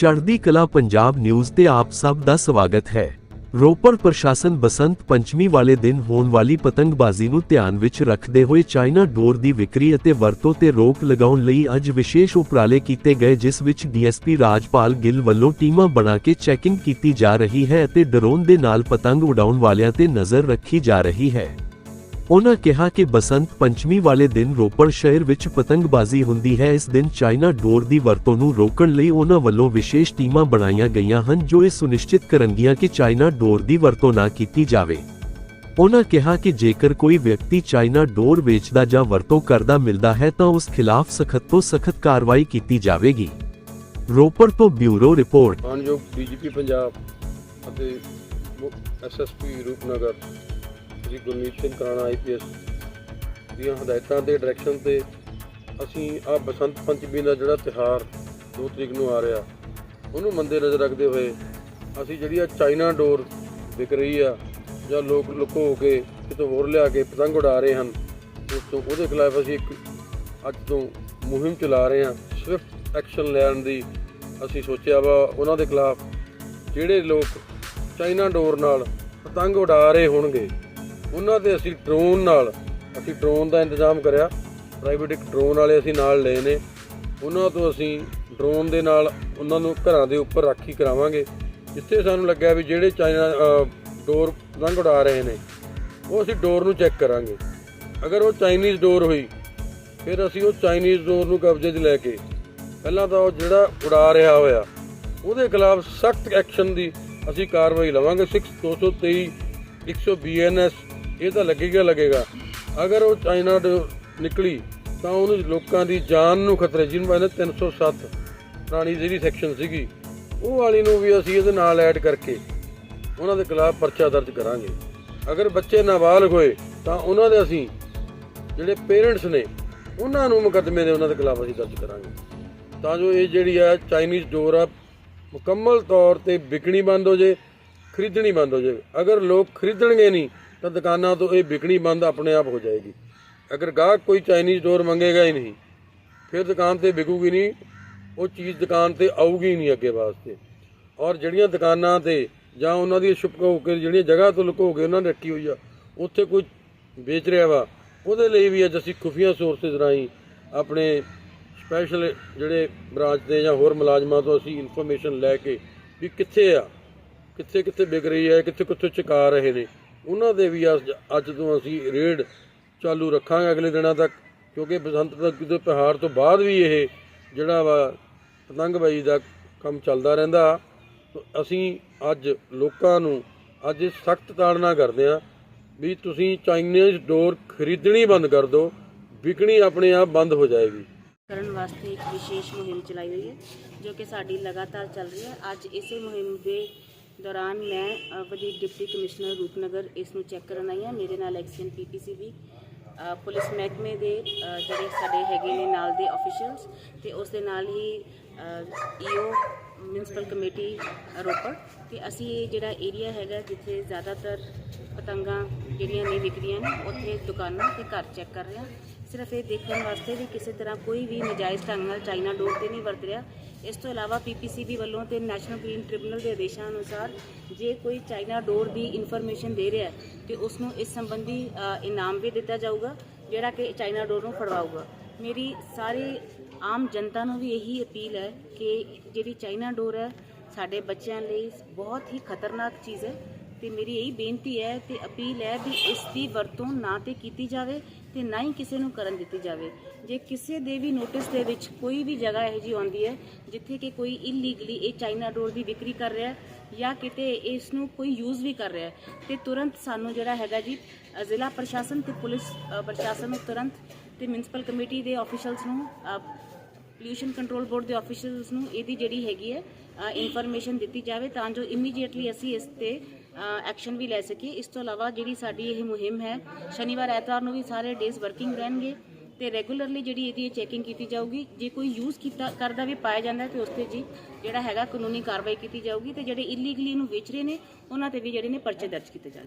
ਚੜ੍ਹਦੀ ਕਲਾ ਪੰਜਾਬ ਨਿਊਜ਼ ਤੇ ਆਪ ਸਭ ਦਾ ਸਵਾਗਤ ਹੈ। ਰੋਪੜ ਪ੍ਰਸ਼ਾਸਨ ਬਸੰਤ ਪੰਚਮੀ ਵਾਲੇ ਦਿਨ ਹੋਣ ਵਾਲੀ ਪਤੰਗਬਾਜ਼ੀ ਨੂੰ ਧਿਆਨ ਵਿੱਚ ਰੱਖਦੇ ਹੋਏ ਚਾਈਨਾ ਡੋਰ ਦੀ ਵਿਕਰੀ ਅਤੇ ਵਰਤੋਂ ਤੇ ਰੋਕ ਲਗਾਉਣ ਲਈ ਅੱਜ ਵਿਸ਼ੇਸ਼ ਉਪਰਾਲੇ ਕੀਤੇ ਗਏ, ਜਿਸ ਵਿੱਚ ਡੀਐਸਪੀ ਰਾਜਪਾਲ ਗਿੱਲ ਵੱਲੋਂ ਟੀਮਾਂ ਬਣਾ ਕੇ ਚੈਕਿੰਗ ਕੀਤੀ ਜਾ ਰਹੀ ਹੈ ਅਤੇ ਡਰੋਨ ਦੇ ਨਾਲ ਪਤੰਗ ਉਡਾਉਣ ਵਾਲਿਆਂ ਤੇ ਨਜ਼ਰ ਰੱਖੀ ਜਾ ਰਹੀ ਹੈ। ਉਨ੍ਹਾਂ ਕਿਹਾ ਕਿ ਬਸੰਤ ਪੰਚਮੀ ਵਾਲੇ ਦਿਨ ਰੋਪੜ ਸ਼ਹਿਰ ਵਿੱਚ ਪਤੰਗਬਾਜ਼ੀ ਹੁੰਦੀ ਹੈ। ਇਸ ਦਿਨ ਚਾਈਨਾ ਡੋਰ ਦੀ ਵਰਤੋਂ ਨੂੰ ਰੋਕਣ ਲਈ ਉਨ੍ਹਾਂ ਵੱਲੋਂ ਵਿਸ਼ੇਸ਼ ਟੀਮਾਂ ਬਣਾਈਆਂ ਗਈਆਂ ਹਨ, ਜੋ ਇਹ ਸੁਨਿਸ਼ਚਿਤ ਕਰਨਗੀਆਂ ਕਿ ਚਾਈਨਾ ਡੋਰ ਦੀ ਵਰਤੋਂ ਨਾ ਕੀਤੀ ਜਾਵੇ। ਉਨ੍ਹਾਂ ਕਿਹਾ ਕਿ ਜੇਕਰ ਕੋਈ ਵਿਅਕਤੀ ਚਾਈਨਾ ਡੋਰ ਵੇਚਦਾ ਜਾਂ ਵਰਤੋਂ ਕਰਦਾ ਮਿਲਦਾ ਹੈ ਤਾਂ ਉਸ ਖਿਲਾਫ ਸਖਤ ਤੋਂ ਸਖਤ ਕਾਰਵਾਈ ਕੀਤੀ ਜਾਵੇਗੀ। ਰੋਪੜ ਤੋਂ ਬਿਊਰੋ ਰਿਪੋਰਟ। ਮਾਨਯੋਗ ਡੀਜੀਪੀ ਪੰਜਾਬ ਅਤੇ ਐਸਐਸਪੀ ਰੂਪਨਗਰ। ਸ੍ਰੀ ਗੁਰਮੀਤ ਸਿੰਘ ਕਾਣਾ ਆਈਪੀਐਸ ਦੀਆਂ ਹਦਾਇਤਾਂ ਤੇ ਡਾਇਰੈਕਸ਼ਨ ਤੇ ਅਸੀਂ ਆ ਬਸੰਤ ਪੰਚਮੀ ਦਾ ਜਿਹੜਾ ਤਿਹਾਰ 2 ਤਰੀਕ ਨੂੰ ਆ ਰਿਹਾ, ਉਹਨੂੰ ਮੰਦੇ ਨਜ਼ਰ ਰੱਖਦੇ ਹੋਏ ਅਸੀਂ ਜਿਹੜੀ ਆ ਚਾਈਨਾ ਡੋਰ ਵਿਕ ਰਹੀ ਆ, ਜਾਂ ਲੋਕ ਲੁਕੋ ਹੋ ਕੇ ਕਿਤੋਂ ਹੋਰ ਲਿਆ ਕੇ ਪਤੰਗ ਉਡਾ ਰਹੇ ਹਨ, ਉਸ ਤੋਂ ਉਹਦੇ ਖਿਲਾਫ ਅਸੀਂ ਇੱਕ ਅੱਜ ਤੋਂ ਮੁਹਿੰਮ ਚਲਾ ਰਹੇ ਹਾਂ, ਸਵਿਫਟ ਐਕਸ਼ਨ ਲੈਣ ਦੀ ਅਸੀਂ ਸੋਚਿਆ ਵਾ, ਉਹਨਾਂ ਦੇ ਖਿਲਾਫ ਜਿਹੜੇ ਲੋਕ ਚਾਈਨਾ ਡੋਰ ਨਾਲ ਪਤੰਗ ਉਡਾ ਰਹੇ ਹੋਣਗੇ ਉਹਨਾਂ ਦੇ ਅਸੀਂ ਡਰੋਨ ਨਾਲ, ਅਸੀਂ ਡਰੋਨ ਦਾ ਇੰਤਜ਼ਾਮ ਕਰਿਆ। ਪ੍ਰਾਈਵੇਟ ਇੱਕ ਡਰੋਨ ਵਾਲੇ ਅਸੀਂ ਨਾਲ ਲਏ ਨੇ। ਉਹਨਾਂ ਤੋਂ ਅਸੀਂ ਡਰੋਨ ਦੇ ਨਾਲ ਉਹਨਾਂ ਨੂੰ ਘਰਾਂ ਦੇ ਉੱਪਰ ਰਾਖੀ ਕਰਾਵਾਂਗੇ। ਜਿੱਥੇ ਸਾਨੂੰ ਲੱਗਿਆ ਵੀ ਜਿਹੜੇ ਚਾਈਨਾ ਡੋਰ ਪਤੰਗ ਉਡਾ ਰਹੇ ਨੇ, ਉਹ ਅਸੀਂ ਡੋਰ ਨੂੰ ਚੈੱਕ ਕਰਾਂਗੇ। ਅਗਰ ਉਹ ਚਾਈਨੀਜ਼ ਡੋਰ ਹੋਈ, ਫਿਰ ਅਸੀਂ ਉਹ ਚਾਈਨੀਜ਼ ਡੋਰ ਨੂੰ ਕਬਜ਼ੇ 'ਚ ਲੈ ਕੇ, ਪਹਿਲਾਂ ਤਾਂ ਉਹ ਜਿਹੜਾ ਉਡਾ ਰਿਹਾ ਹੋਇਆ, ਉਹਦੇ ਖਿਲਾਫ ਸਖਤ ਐਕਸ਼ਨ ਦੀ ਅਸੀਂ ਕਾਰਵਾਈ ਲਵਾਂਗੇ। 6 223 100 ਬੀਐਨਐਸ ਇਹ ਤਾਂ ਲੱਗੇਗਾ ਲੱਗੇਗਾ। ਅਗਰ ਉਹ ਚਾਈਨਾ ਡੋਰ ਨਿਕਲੀ, ਤਾਂ ਉਹਨੂੰ ਲੋਕਾਂ ਦੀ ਜਾਨ ਨੂੰ ਖਤਰੇ, ਜਿਹਨੂੰ ਕਹਿੰਦੇ 307 ਪੁਰਾਣੀ ਜਿਹੜੀ ਸੈਕਸ਼ਨ ਸੀਗੀ, ਉਹ ਵਾਲੀ ਨੂੰ ਵੀ ਅਸੀਂ ਇਹਦੇ ਨਾਲ ਐਡ ਕਰਕੇ ਉਹਨਾਂ ਦੇ ਖਿਲਾਫ ਪਰਚਾ ਦਰਜ ਕਰਾਂਗੇ। ਅਗਰ ਬੱਚੇ ਨਾਬਾਲਗ ਹੋਏ, ਤਾਂ ਉਹਨਾਂ ਦੇ ਅਸੀਂ ਜਿਹੜੇ ਪੇਰੈਂਟਸ ਨੇ, ਉਹਨਾਂ ਨੂੰ ਮੁਕੱਦਮੇ ਦੇ ਉਹਨਾਂ ਦੇ ਖਿਲਾਫ ਅਸੀਂ ਦਰਜ ਕਰਾਂਗੇ। ਤਾਂ ਜੋ ਇਹ ਜਿਹੜੀ ਆ ਚਾਈਨੀਜ਼ ਡੋਰ ਆ, ਮੁਕੰਮਲ ਤੌਰ ਤੇ ਵਿਕਣੀ ਬੰਦ ਹੋ ਜੇ ਖਰੀਦਣੀ ਬੰਦ ਹੋ ਜੇ ਅਗਰ ਲੋਕ ਖਰੀਦਣਗੇ ਨਹੀਂ ਤਾਂ ਦੁਕਾਨਾਂ ਤੋਂ ਇਹ ਵਿਕਣੀ ਬੰਦ ਆਪਣੇ ਆਪ ਹੋ ਜਾਏਗੀ। ਅਗਰ ਗਾਹਕ ਕੋਈ ਚਾਈਨੀਜ਼ ਡੋਰ ਮੰਗੇਗਾ ਹੀ ਨਹੀਂ, ਫਿਰ ਦੁਕਾਨ ਤੇ ਵਿਕੂਗੀ ਨਹੀਂ, ਉਹ ਚੀਜ਼ ਦੁਕਾਨ ਤੇ ਆਊਗੀ ਹੀ ਨਹੀਂ ਅੱਗੇ ਵਾਸਤੇ। ਔਰ ਜਿਹੜੀਆਂ ਦੁਕਾਨਾਂ ਤੇ ਜਾਂ ਉਹਨਾਂ ਦੀ ਛੁਪਕੋ ਕੇ ਜਿਹੜੀਆਂ ਜਗ੍ਹਾ ਤੋਂ ਲੁਕੋ ਕੇ ਉਹਨਾਂ ਨੇ ਰੱਖੀ ਹੋਈ ਆ, ਉੱਥੇ ਕੋਈ ਵੇਚ ਰਿਹਾ ਵਾ, ਉਹਦੇ ਲਈ ਵੀ ਅੱਜ ਅਸੀਂ ਖੁਫੀਆ ਸੋਰਸਸ ਰਾਹੀਂ ਆਪਣੇ ਸਪੈਸ਼ਲ ਜਿਹੜੇ ਬ੍ਰਾਂਚ ਦੇ ਜਾਂ ਹੋਰ ਮੁਲਾਜ਼ਮਾਂ ਤੋਂ ਅਸੀਂ ਇਨਫੋਰਮੇਸ਼ਨ ਲੈ ਕੇ ਵੀ ਕਿੱਥੇ ਆ ਕਿੱਥੇ ਕਿੱਥੇ ਵਿਕ ਰਹੀ ਹੈ ਕਿੱਥੇ ਕਿੱਥੇ ਚੁਕਾ ਰਹੇ ਨੇ। ਉਹਨਾਂ ਦੇ ਵੀ ਅੱਜ ਅੱਜ ਤੋਂ ਅਸੀਂ ਰੇਡ ਚਾਲੂ ਰੱਖਾਂਗੇ ਅਗਲੇ ਦਿਨਾਂ ਤੱਕ, ਕਿਉਂਕਿ ਬਸੰਤ ਪੰਚਮੀ ਦੇ ਤਿਉਹਾਰ ਤੋਂ ਬਾਅਦ ਵੀ ਇਹ ਜਿਹੜਾ ਵਾ ਪਤੰਗਬਾਜ਼ੀ ਦਾ ਕੰਮ ਚੱਲਦਾ ਰਹਿੰਦਾ। ਅਸੀਂ ਅੱਜ ਲੋਕਾਂ ਨੂੰ ਅੱਜ ਸਖਤ ਤਾੜਨਾ ਕਰਦੇ ਹਾਂ ਵੀ ਤੁਸੀਂ ਚਾਈਨੀਜ਼ ਡੋਰ ਖਰੀਦਣੀ ਬੰਦ ਕਰ ਦਿਓ, ਵਿਕਣੀ ਆਪਣੇ ਆਪ ਬੰਦ ਹੋ ਜਾਏਗੀ। ਕਰਨ ਵਾਸਤੇ ਇੱਕ ਵਿਸ਼ੇਸ਼ ਮੁਹਿੰਮ ਚਲਾਈ ਹੋਈ ਹੈ, ਜੋ ਕਿ ਸਾਡੀ ਲਗਾਤਾਰ ਚੱਲ ਰਹੀ ਹੈ। ਅੱਜ ਇਸੇ ਮੁਹਿੰਮ ਦੇ ਦੌਰਾਨ ਮੈਂ ਅ, ਵਧੀਕ ਡਿਪਟੀ ਕਮਿਸ਼ਨਰ ਰੂਪਨਗਰ ਇਸ ਨੂੰ ਚੈੱਕ ਕਰਨ ਆਈ ਹਾਂ। ਮੇਰੇ ਨਾਲ ਐਕਸੀਅਨ ਪੀਪੀਸੀ ਵੀ ਅ, ਪੁਲਿਸ ਮਹਿਕਮੇ ਦੇ ਜਿਹੜੇ ਸਾਡੇ ਹੈਗੇ ਨੇ ਨਾਲ ਦੇ ਅਫੀਸ਼ੀਅਲਸ ਤੇ ਉਸ ਦੇ ਨਾਲ ਹੀ ਈਓ ਮਿਊਨਿਸਪਲ ਕਮੇਟੀ ਰੋਪੜ ਤੇ ਅਸੀਂ ਇਹ ਜਿਹੜਾ ਏਰੀਆ ਹੈਗਾ ਜਿੱਥੇ ਜ਼ਿਆਦਾਤਰ ਪਤੰਗਾਂ ਜਿਹੜੀਆਂ ਨਹੀਂ ਵਿਕਦੀਆਂ ਨੇ ਉੱਥੇ ਦੁਕਾਨਾਂ ਤੇ ਘਰ ਚੈੱਕ ਕਰ ਰਹੇ ਹਾਂ। ਸਿਰਫ ਇਹ ਦੇਖਣ ਵਾਸਤੇ ਵੀ ਕਿਸੇ ਤਰ੍ਹਾਂ ਕੋਈ ਵੀ ਨਜਾਇਜ਼ ਢੰਗ ਨਾਲ ਚਾਈਨਾ ਡੋਰ ਤੇ ਨਹੀਂ ਵਰਤ ਰਿਹਾ। ਇਸ ਤੋਂ ਇਲਾਵਾ ਪੀਪੀਸੀਬੀ ਵੱਲੋਂ ਤੇ ਨੈਸ਼ਨਲ ਗ੍ਰੀਨ ਟ੍ਰਿਬਿਊਨਲ ਦੇ ਆਦੇਸ਼ਾਂ ਅਨੁਸਾਰ ਜੇ ਕੋਈ ਚਾਈਨਾ ਡੋਰ ਦੀ ਇਨਫੋਰਮੇਸ਼ਨ ਦੇ ਰਿਹਾ ਹੈ, ਤੇ ਉਸ ਨੂੰ ਇਸ ਸੰਬੰਧੀ ਇਨਾਮ ਵੀ ਦਿੱਤਾ ਜਾਊਗਾ, ਜਿਹੜਾ ਕਿ ਚਾਈਨਾ ਡੋਰ ਨੂੰ ਫੜਵਾਊਗਾ। ਮੇਰੀ ਸਾਰੇ ਆਮ ਜਨਤਾ ਨੂੰ ਵੀ ਇਹੀ ਅਪੀਲ ਹੈ ਕਿ ਜਿਹੜੀ ਚਾਈਨਾ ਡੋਰ ਹੈ, ਸਾਡੇ ਬੱਚਿਆਂ ਲਈ ਬਹੁਤ ਹੀ ਖਤਰਨਾਕ ਚੀਜ਼ ਹੈ। ਤੇ ਮੇਰੀ ਇਹੀ ਬੇਨਤੀ ਹੈ ਤੇ ਅਪੀਲ ਹੈ ਵੀ ਇਸ ਦੀ ਵਰਤੋਂ ਨਾ ਤੇ ਕੀਤੀ ਜਾਵੇ ਤੇ ਨਾ ਹੀ ਕਿਸੇ ਨੂੰ ਕਰਨ ਦਿੱਤੀ ਜਾਵੇ। ਜੇ ਕਿਸੇ ਦੇ ਵੀ ਨੋਟਿਸ ਦੇ ਵਿੱਚ ਕੋਈ ਵੀ ਜਗ੍ਹਾ ਇਹੋ ਜਿਹੀ ਆਉਂਦੀ ਹੈ, ਜਿੱਥੇ ਕਿ ਕੋਈ ਇਲੀਗਲੀ ਇਹ ਚਾਈਨਾ ਡੋਰ ਦੀ ਵਿਕਰੀ ਕਰ ਰਿਹਾ ਹੈ ਜਾਂ ਕਿਤੇ ਇਸ ਨੂੰ ਕੋਈ ਯੂਜ਼ ਵੀ ਕਰ ਰਿਹਾ ਹੈ, ਤੇ ਤੁਰੰਤ ਸਾਨੂੰ ਜਿਹੜਾ ਹੈਗਾ ਜੀ ਜ਼ਿਲ੍ਹਾ ਪ੍ਰਸ਼ਾਸਨ ਤੇ ਪੁਲਿਸ ਪ੍ਰਸ਼ਾਸਨ ਨੂੰ ਤੁਰੰਤ ਤੇ ਮਿਊਨਿਸਪਲ ਕਮੇਟੀ ਦੇ ਆਫੀਸ਼ਲਸ ਨੂੰ ਅ, ਪੋਲਿਊਸ਼ਨ ਕੰਟਰੋਲ ਬੋਰਡ ਦੇ ਆਫੀਸ਼ੀਅਲਸ ਨੂੰ ਇਹਦੀ ਜਿਹੜੀ ਹੈਗੀ ਹੈ ਇਨਫੋਰਮੇਸ਼ਨ ਦਿੱਤੀ ਜਾਵੇ ਤਾਂ ਜੋ ਇਮੀਡੀਏਟਲੀ ਅਸੀਂ ਇਸ ਤੇ ਐਕਸ਼ਨ ਵੀ ਲੈ ਸਕੀਏ। ਇਸ ਤੋਂ ਇਲਾਵਾ ਜਿਹੜੀ ਸਾਡੀ ਇਹ ਮੁਹਿੰਮ ਹੈ ਸ਼ਨੀਵਾਰ ਐਤਵਾਰ ਨੂੰ ਵੀ ਸਾਰੇ ਡੇਜ਼ ਵਰਕਿੰਗ ਰਹਿਣਗੇ ਤੇ ਰੈਗੂਲਰਲੀ ਜਿਹੜੀ ਇਹਦੀ ਚੈਕਿੰਗ ਕੀਤੀ ਜਾਊਗੀ। ਜੇ ਕੋਈ ਯੂਜ਼ ਕੀਤਾ ਕਰਦਾ ਵੀ ਪਾਇਆ ਜਾਂਦਾ ਹੈ ਤੇ ਉਸ ਤੇ ਜੀ ਜਿਹੜਾ ਹੈਗਾ ਕਾਨੂੰਨੀ ਕਾਰਵਾਈ ਕੀਤੀ ਜਾਊਗੀ ਤੇ ਜਿਹੜੇ ਇਲੀਗਲੀ ਇਹਨੂੰ ਵੇਚ ਰਹੇ ਨੇ ਉਹਨਾਂ ਤੇ ਵੀ ਜਿਹੜੇ ਨੇ ਪਰਚੇ ਦਰਜ ਕੀਤੇ ਜਾਣਗੇ।